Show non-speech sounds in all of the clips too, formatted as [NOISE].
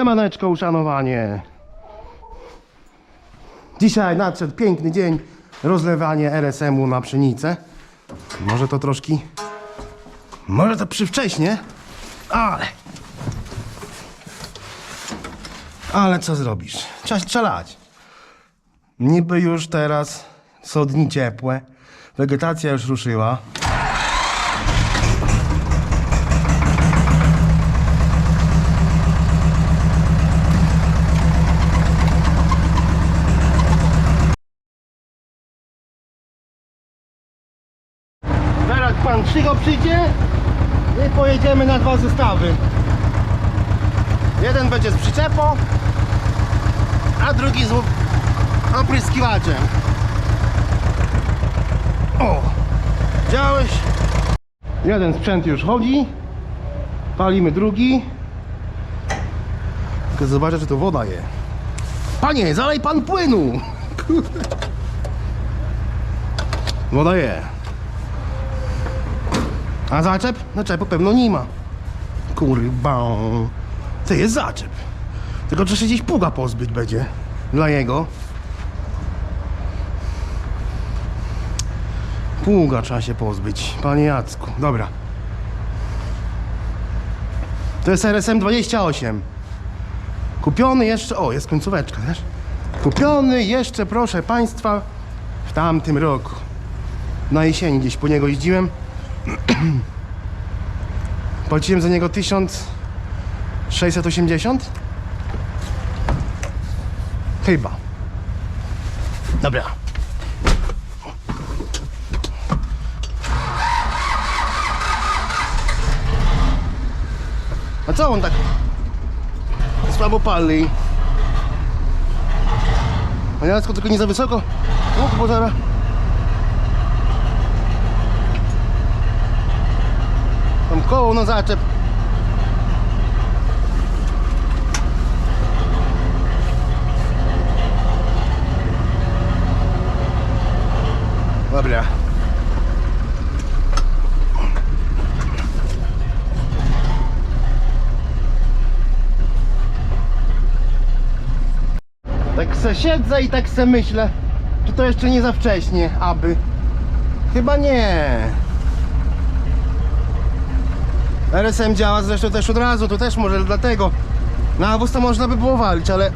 Siemaneczko, uszanowanie. Dzisiaj nadszedł piękny dzień. Rozlewanie RSM-u na pszenicę. Może to troszkę... Może to przywcześnie, ale... Ale co zrobisz? Trzeba strzelać. Niby już teraz są dni ciepłe. Wegetacja już ruszyła. Zaraz pan Krzygo przyjdzie i pojedziemy na dwa zestawy. Jeden będzie z przyczepą, a drugi z opryskiwaczem. O! Widziałeś? Jeden sprzęt już chodzi. Palimy drugi. Tylko zobaczę, czy to woda je. Panie, zalej pan płynu! [LAUGHS] Woda je. A zaczep? Zaczepu pewno nie ma. Kurwa. To jest zaczep. Tylko trzeba się gdzieś puga pozbyć będzie. Dla jego. Pługa trzeba się pozbyć. Panie Jacku. Dobra. To jest RSM 28. Kupiony jeszcze... O, jest końcóweczka, też. Kupiony jeszcze, proszę Państwa, w tamtym roku. Na jesieni gdzieś po niego jeździłem. [CLEARS THROAT] Płaciłem za niego 1680? Chyba. Dobra. A co on tak słabo pali? A Jacku tylko nie za wysoko? Łuk pożara. Koło na zaczep. Dobra. Tak se siedzę i tak se myślę, czy to jeszcze nie za wcześnie, aby. Chyba nie. RSM działa zresztą też od razu, to też może dlatego. Na awus to można by było walić, ale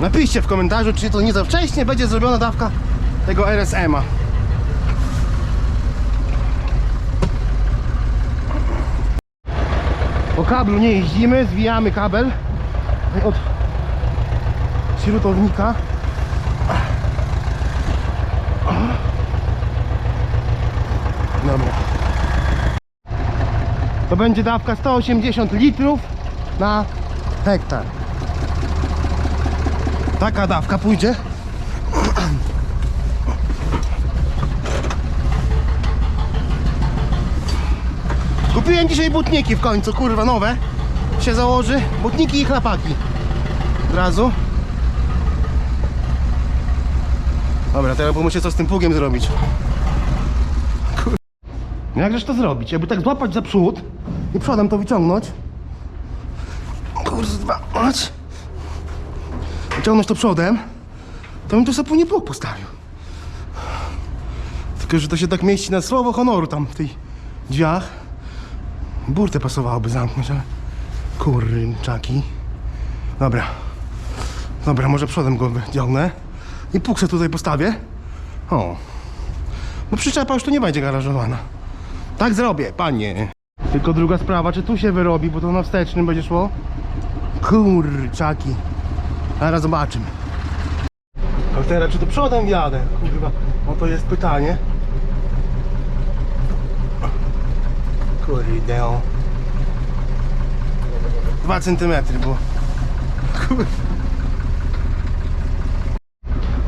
napiszcie w komentarzu, czy to nie za wcześnie będzie zrobiona dawka tego RSM-a. Po kablu nie jeździmy, zwijamy kabel od śrutownika. Dobra. To będzie dawka 180 litrów na hektar. Taka dawka pójdzie. Kupiłem dzisiaj butniki w końcu, kurwa, nowe. Się założy. Butniki i chlapaki. Od razu. Dobra, teraz pomyślę co z tym pługiem zrobić. No to zrobić? Jakby tak złapać za przód i przodem to wyciągnąć. Kurwa, mać. Wyciągnąć to przodem, to bym tu sobie później pług postawił. Tylko, że to się tak mieści na słowo honoru tam w tych drzwiach. Burtę pasowałoby zamknąć, ale... Kurczaki. Dobra. Dobra, może przodem go wyciągnę. I puk sobie tutaj postawię. O. Bo przyczepa już tu nie będzie garażowana. Tak zrobię, panie. Tylko druga sprawa, czy tu się wyrobi, bo to na wstecznym będzie szło. Kurczaki. Zaraz zobaczymy. A teraz czy to przodem jadę? Kurwa. O to jest pytanie. Kurde. o. Dwa centymetry było. Kurwa.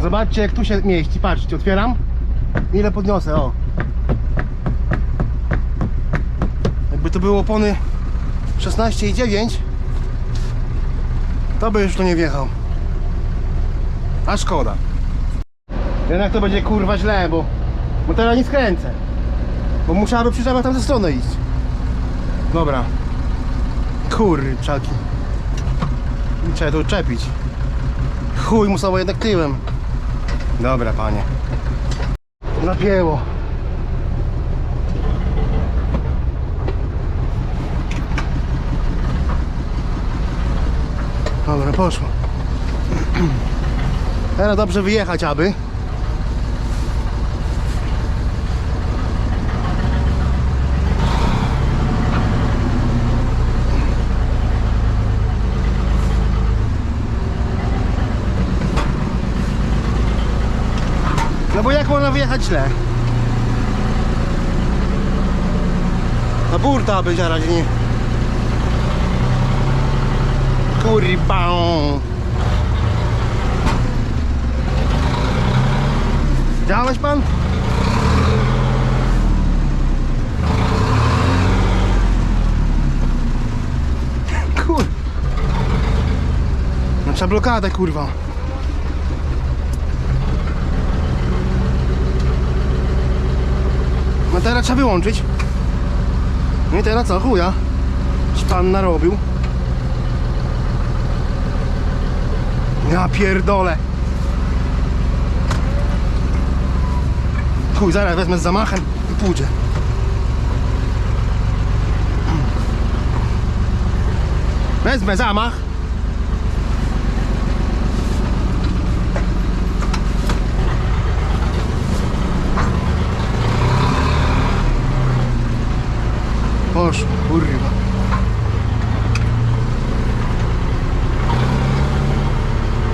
Zobaczcie jak tu się mieści, patrzcie, otwieram Ile podniosę, o to były opony 16,9 To by już tu nie wjechał A szkoda Jednak to będzie kurwa źle, bo Bo teraz nie skręcę Bo musiałaby przyczepa tam ze strony iść Dobra Kurczaki trzeba to odczepić. Chuj, musowo jednak tyłem. Dobra, panie. Napięło. Dobra, poszło. Teraz dobrze wyjechać, aby. No bo jak można wyjechać źle? Na burta być na razie nie. Kurwa. Widziałeś pan? Kur... No trzeba blokadę kurwa. No teraz trzeba wyłączyć. No i teraz co? Chuja. Ci pan narobił. Ja pierdolę. Chuj, zaraz wezmę z zamachem i pójdzie. Wezmę zamach. Poszło, kurwa.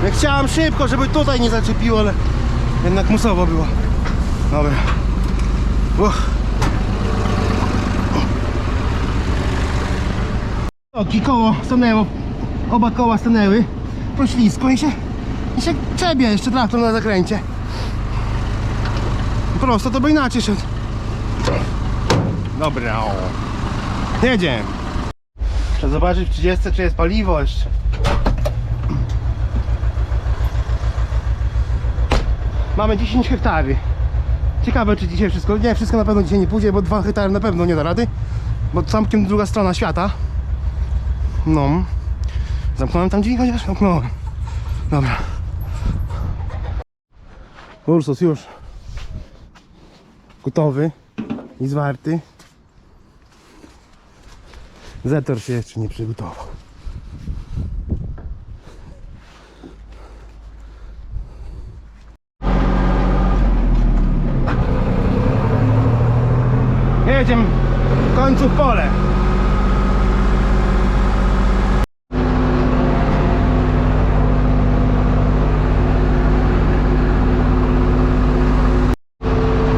Ja chciałem szybko, żeby tutaj nie zaczepiło, ale jednak musowo było. Dobra. Uch. Oki koło stanęło, oba koła stanęły, poślisko i się, i się czebie jeszcze traktor na zakręcie. Prosto to by inaczej szedł. Dobra. Jedziemy. Trzeba zobaczyć w 30 czy jest paliwo jeszcze. Mamy 10 hektary. Ciekawe czy dzisiaj wszystko. Nie, wszystko na pewno dzisiaj nie pójdzie, bo 2 hektary na pewno nie da rady. Bo całkiem druga strona świata. No. Zamknąłem tam drzwi chociaż? Zamknąłem. Dobra. Ursus już gotowy i zwarty. Zetor się jeszcze nie przygotował. Jedziemy w końcu w pole.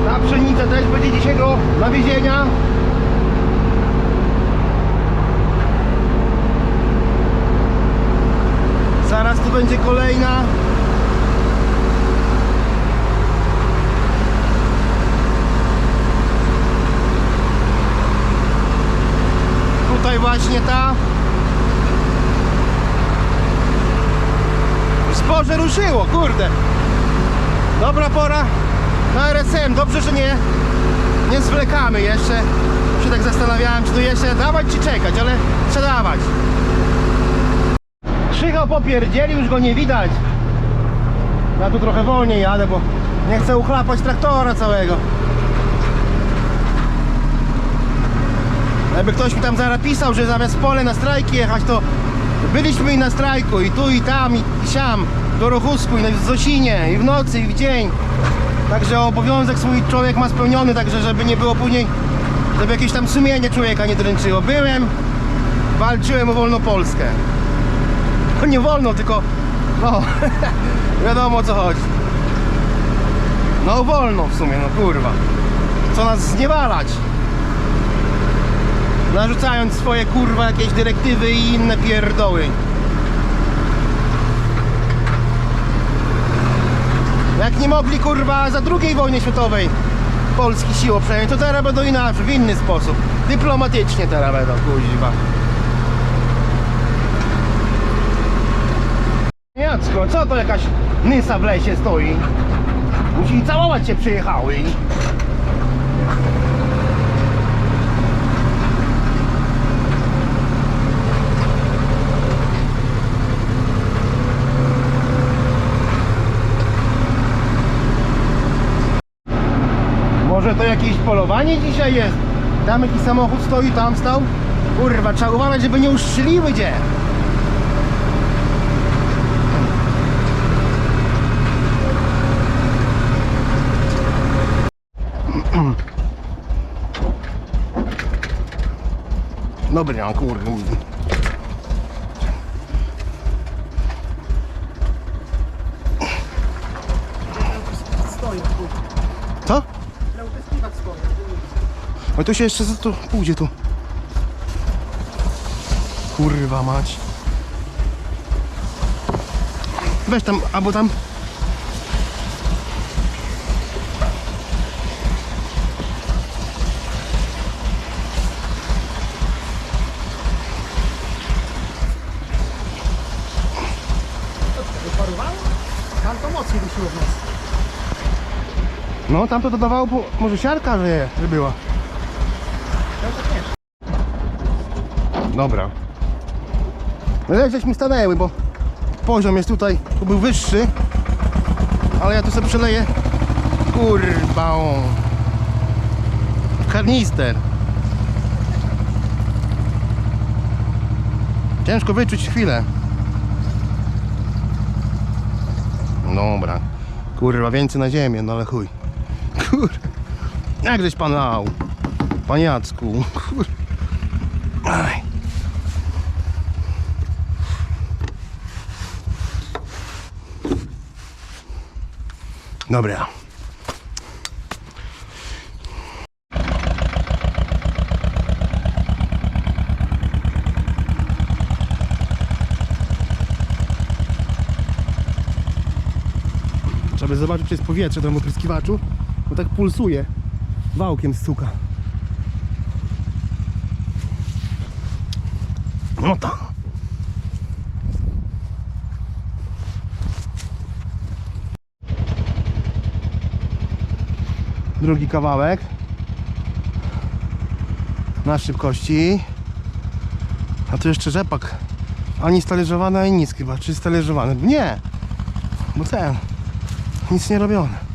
Ta pszenica też będzie dzisiaj do nawiezienia. Zaraz tu będzie kolejna. Tutaj właśnie ta. Zboże ruszyło, kurde. Dobra pora na RSM. Dobrze, że nie, nie zwlekamy jeszcze. Się tak zastanawiałem, czy tu jeszcze dawać, czy czekać, ale trzeba dawać. Popierdzieli, już go nie widać. Ja tu trochę wolniej jadę, bo nie chcę uchlapać traktora całego. Jakby ktoś mi tam zaraz pisał, że zamiast pole na strajki jechać, to byliśmy i na strajku, i tu, i tam, i siam, do Rochusku, i w Zosinie, i w nocy, i w dzień. Także obowiązek swój człowiek ma spełniony, także żeby nie było później, żeby jakieś tam sumienie człowieka nie dręczyło. Byłem, walczyłem o wolną Polskę. No nie wolno, tylko no, [LAUGHS] wiadomo o co chodzi. No wolno w sumie, no kurwa. Co nas zniewalać? Narzucając swoje kurwa jakieś dyrektywy i inne pierdoły. Jak nie mogli kurwa za II wojny światowej Polski siłą to teraz będą inaczej, w inny sposób. Dyplomatycznie teraz będą, kuźwa. Jacko, co to jakaś nysa w lesie stoi? Musi całować się przyjechały. jakieś polowanie dzisiaj jest. Tam jakiś samochód stoi, tam stał. Kurwa, trzeba uważać, żeby nie uszczeliły gdzie. Dobra, kurde. Stoi, Co? Utyskiwać stoi. No to się jeszcze za to pójdzie tu. Kurwa mać. Weź tam, albo tam. No tam to dodawało, po, może siarka, że, że była. Tam tak nie. Dobra. No jak żeśmy stanęły, bo poziom jest tutaj, tu był wyższy. Ale ja tu sobie przeleję. Kurwa. Karnister. Ciężko wyczuć chwilę. Dobra. Kurwa, więcej na ziemię, no ale chuj. Kur... Jak żeś pan lał? Kur... Dobra. Trzeba zobaczyć przez powietrze tam w opryskiwaczu, bo tak pulsuje. Wałkiem stuka. No tak. Drugi kawałek. Na szybkości. A tu jeszcze rzepak. Ani stależowany, ani nic chyba, czy stależowany? Nie, bo ten. Nic nie robione.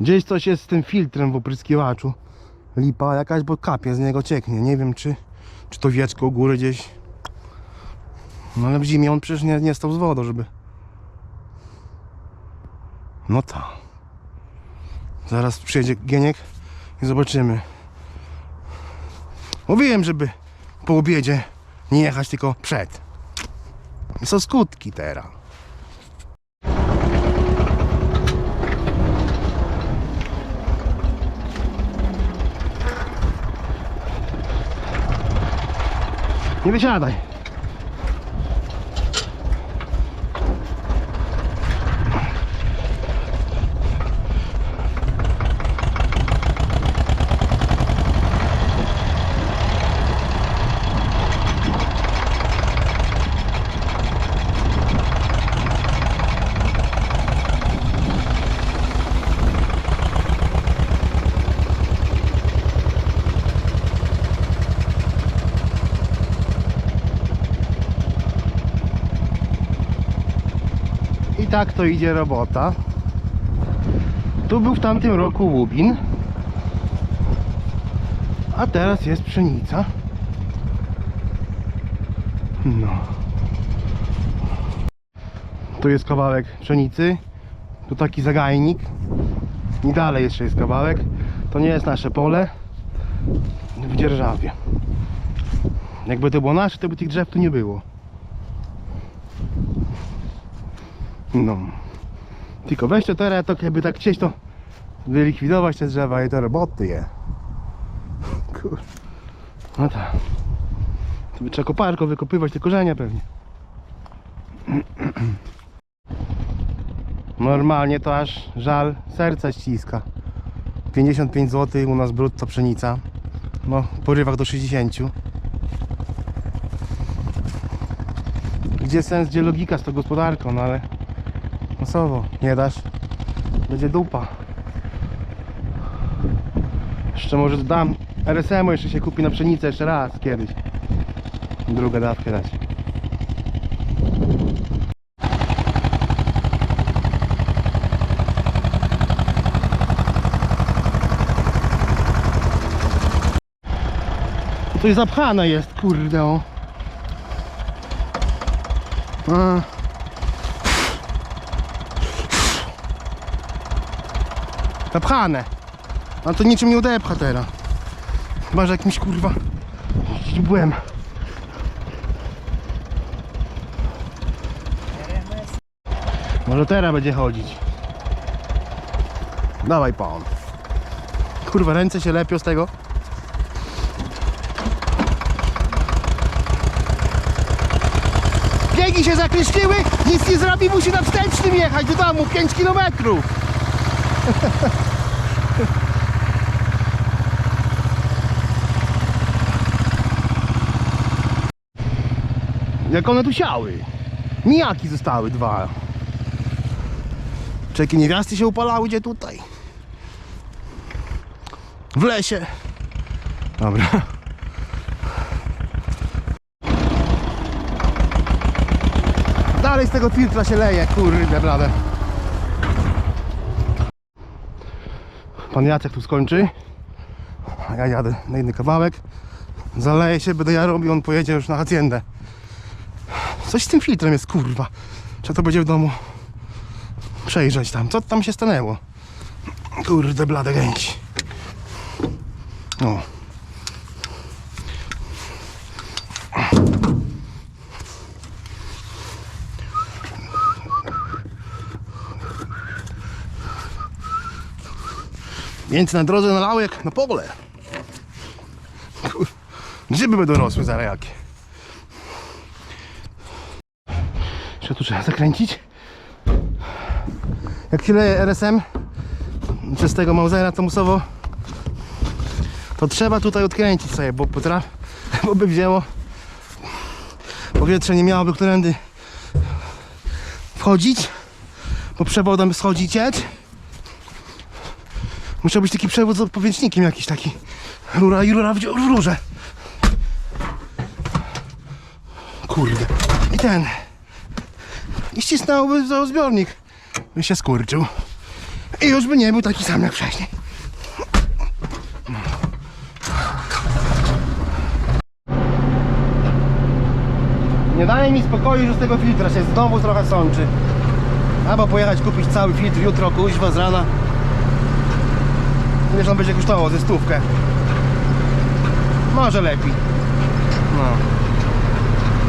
Gdzieś coś jest z tym filtrem w opryskiwaczu. Lipa jakaś, bo kapie z niego cieknie. Nie wiem czy, czy to wieczko u góry gdzieś. No ale w zimie on przecież nie, nie stał z wodą, żeby no tak. Zaraz przyjedzie Gieniek i zobaczymy. Mówiłem, żeby po obiedzie nie jechać tylko przed. Są skutki teraz. Nie wysiadaj. Tak to idzie robota. Tu był w tamtym roku łubin. A teraz jest pszenica. No. Tu jest kawałek pszenicy. Tu taki zagajnik. I dalej jeszcze jest kawałek. To nie jest nasze pole. W dzierżawie. Jakby to było nasze, to by tych drzew tu nie było. No. Tylko weź to teraz, to jakby tak chcieć, to wylikwidować te drzewa i te roboty je. Kur... No tak. To by trzeba koparką wykopywać te korzenie pewnie. Normalnie to aż żal serca ściska. 55 zł u nas brutto pszenica. No, w porywach do 60. Gdzie sens, gdzie logika z tą gospodarką, no ale Masowo. Nie dasz? Będzie dupa. Jeszcze może dam RSM-u, jeszcze się kupi na pszenicę jeszcze raz kiedyś. Drugą dawkę dać. Tutaj zapchane jest, kurde. O. A. Zapchane. A to niczym nie odepcha teraz. Chyba, że jakimś kurwa źdźbłem. Może teraz będzie chodzić. Dawaj pan. Kurwa, ręce się lepią z tego. Biegi się zakreśliły, nic nie zrobi, musi na wstecznym jechać do domu 5 kilometrów. [LAUGHS] Jak one tu siały. Nijaki zostały dwa. Czy jakie niewiasty się upalały gdzie tutaj? W lesie. Dobra. Dalej z tego filtra się leje, kurde blade. Pan Jacek tu skończy. A ja jadę na inny kawałek. Zaleje się, będę ja robił, on pojedzie już na haciendę. Coś z tym filtrem jest, kurwa. Trzeba to będzie w domu przejrzeć tam. Co tam się stanęło? Kurde, blade gęś. O. Więc na drodze nalało jak na pole. Grzyby będą rosły za jakie. Jeszcze tu trzeba zakręcić. Jak się leje RSM przez tego Mausera to musowo to trzeba tutaj odkręcić sobie, bo potraf, [LAUGHS] bo by wzięło. Powietrze nie miałoby którędy wchodzić bo przewodem schodzi cieć musiał być taki przewód z odpowiednikiem jakiś taki. Rura i rura w w rurze. Kurde. I ten i ścisnąłby za zbiornik by się skurczył i już by nie był taki sam jak wcześniej Nie daje mi spokoju, że z tego filtra się znowu trochę sączy. Albo pojechać kupić cały filtr jutro, kuźwa z rana. Wiesz, on będzie kosztował ze stówkę. Może lepiej. No.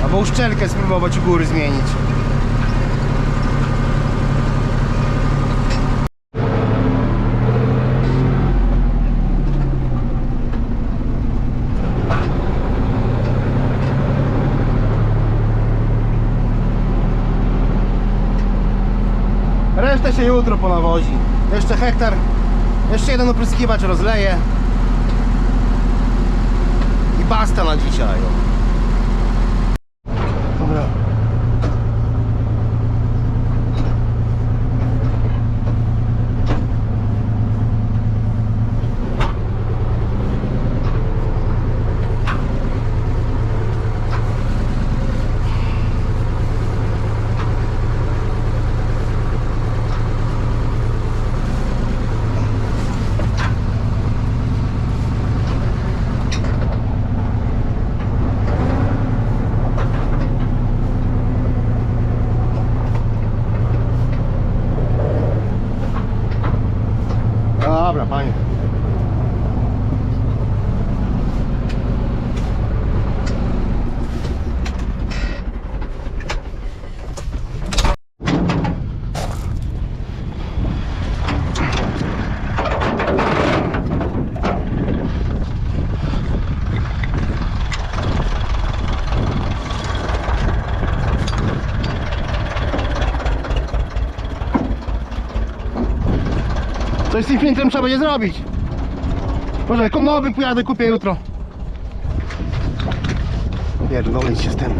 Albo uszczelkę spróbować u góry zmienić. Resztę się jutro ponawozi. Jeszcze hektar, jeszcze jeden opryskiwacz rozleje. I basta na dzisiaj. Dobra. Dobra, panie. Coś z tym filtrem trzeba będzie zrobić. Może nowy pojadę, kupię jutro. Pierdolę się z tym.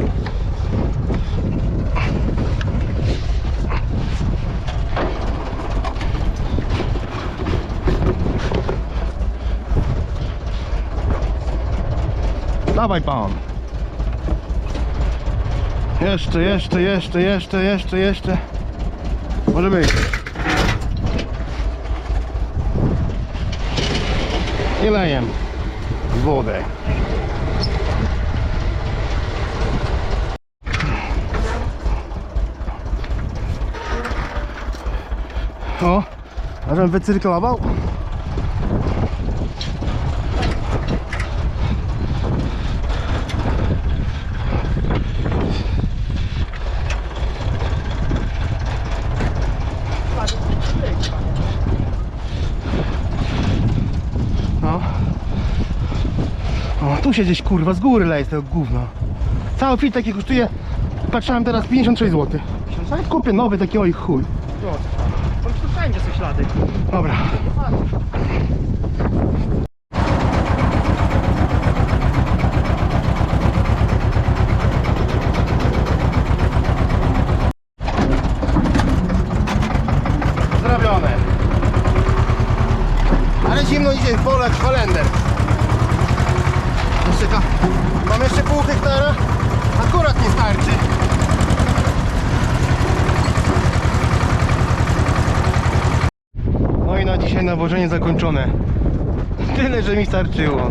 Dawaj pan. Jeszcze, jeszcze, jeszcze, jeszcze, jeszcze, jeszcze. Może być. i leję wodę. O, żebym wycyrklował. Się gdzieś kurwa z góry leje z tego gówna. Cały fit taki kosztuje, patrzyłem teraz 56 zł. Kupię nowy taki oj chuj. Bądź tu wszędzie są ślady. Dobra. Zrobione. Ale zimno idzie w polach Holender. Jeszcze ka- Mam jeszcze pół hektara. Akurat nie starczy. No i na dzisiaj nawożenie zakończone. Tyle, że mi starczyło.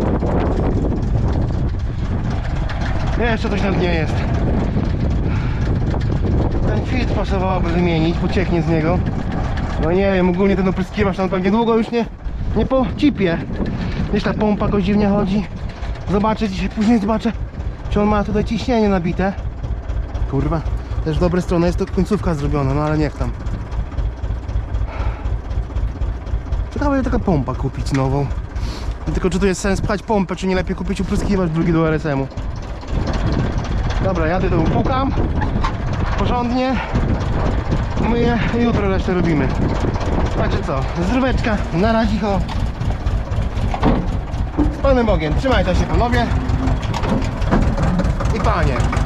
Jeszcze coś na dnie jest. Ten filtr pasowałoby wymienić, bo cieknie z niego. No nie wiem, ogólnie ten opryskiwacz tam pewnie długo już nie, nie po cipie. Gdzieś ta pompa jakoś dziwnie chodzi. Zobaczę dzisiaj, później zobaczę, czy on ma tutaj ciśnienie nabite. Kurwa, też w dobre strony jest to końcówka zrobiona, no ale niech tam. Ciekawe, ile taka pompa kupić nową. Tylko czy tu jest sens pchać pompę, czy nie lepiej kupić upryskiwacz drugi do RSM-u. Dobra, jadę tu, pukam. Porządnie. Myję i jutro resztę robimy. Także co, zdróweczka, na razie ho. Z Panem Bogiem, trzymajcie się panowie. I panie.